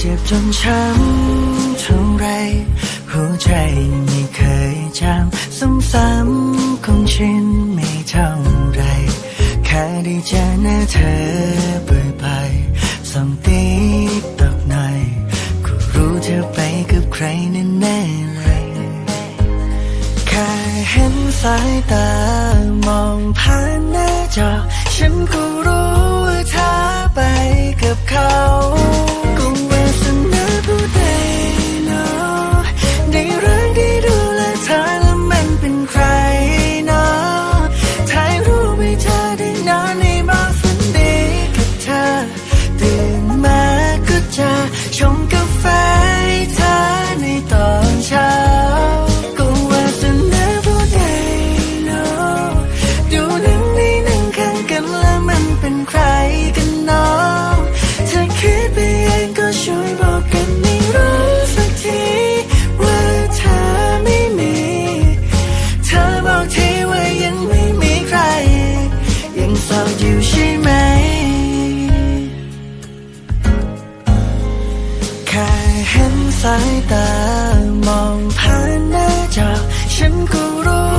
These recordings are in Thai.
เจ็บจนช้ำเท่าไรหัวใจไม่เคยจำซ้ำๆคงชินไม่เท่าไร แค่ได้เจอหน้าเธอบ่อยๆสองตีตกหน่อยกูรู้เธอไปกับใครแน่ๆเลย แค่เห็นสายตามองผ่านหน้าจอ ฉันก็รู้ สายตามองผ่านหน้าจอฉันก็รู้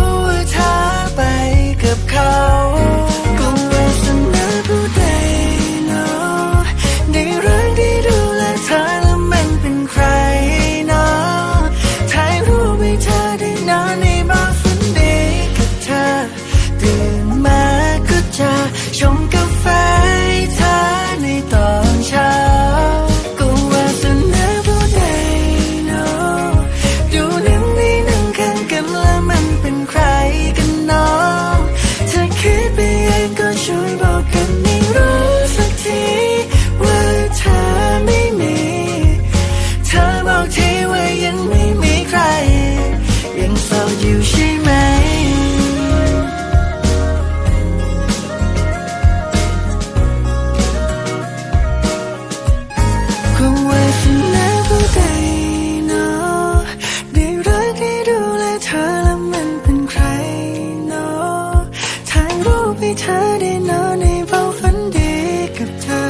ให้เธอได้นอนในเบาฝันดีกับเธอ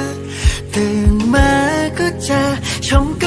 ตื่นมาก็จะชมกัน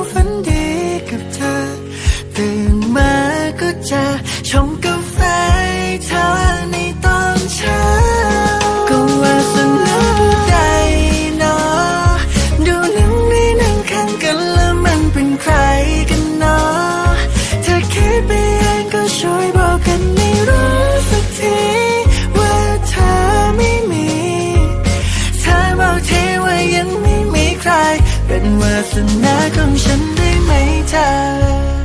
ษณาของฉันได้ไหมเธอ